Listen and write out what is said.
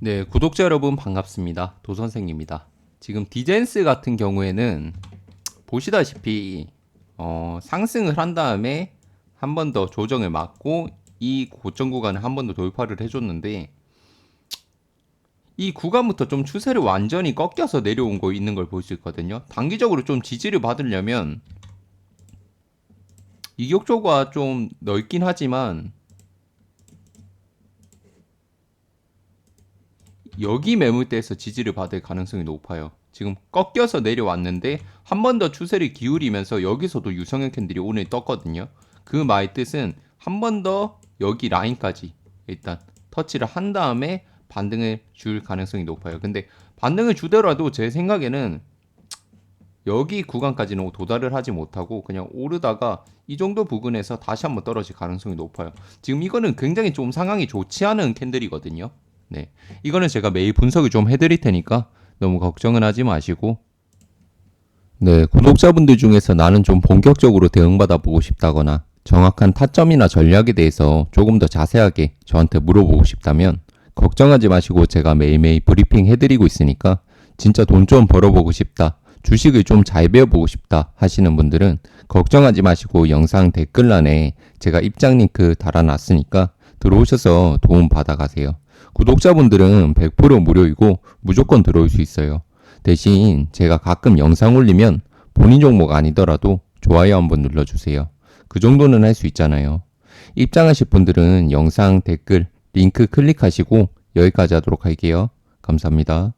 네, 구독자 여러분 반갑습니다. 도선생입니다. 지금 디젠스 같은 경우에는 보시다시피 어, 상승을 한 다음에 한 번 더 조정을 맞고 이 고점 구간을 한 번 더 돌파를 해줬는데 이 구간부터 좀 추세를 완전히 꺾여서 내려온 거 있는 걸 볼 수 있거든요. 단기적으로 좀 지지를 받으려면 이격조가 좀 넓긴 하지만 여기 매물대에서 지지를 받을 가능성이 높아요. 지금 꺾여서 내려왔는데 한 번 더 추세를 기울이면서 여기서도 유성형 캔들이 오늘 떴거든요. 그 말 뜻은 한 번 더 여기 라인까지 일단 터치를 한 다음에 반등을 줄 가능성이 높아요. 근데 반등을 주더라도 제 생각에는 여기 구간까지는 도달을 하지 못하고 그냥 오르다가 이 정도 부근에서 다시 한번 떨어질 가능성이 높아요. 지금 이거는 굉장히 좀 상황이 좋지 않은 캔들이거든요. 네. 이거는 제가 매일 분석을 좀 해드릴 테니까 너무 걱정은 하지 마시고. 네. 구독자분들 중에서 나는 좀 본격적으로 대응받아 보고 싶다거나 정확한 타점이나 전략에 대해서 조금 더 자세하게 저한테 물어보고 싶다면 걱정하지 마시고 제가 매일매일 브리핑 해드리고 있으니까 진짜 돈 좀 벌어보고 싶다. 주식을 좀 잘 배워보고 싶다 하시는 분들은 걱정하지 마시고 영상 댓글란에 제가 입장 링크 달아놨으니까 들어오셔서 도움 받아가세요. 구독자분들은 100% 무료이고 무조건 들어올 수 있어요. 대신 제가 가끔 영상 올리면 본인 종목 아니더라도 좋아요 한번 눌러주세요. 그 정도는 할 수 있잖아요. 입장하실 분들은 영상 댓글 링크 클릭하시고 여기까지 하도록 할게요. 감사합니다.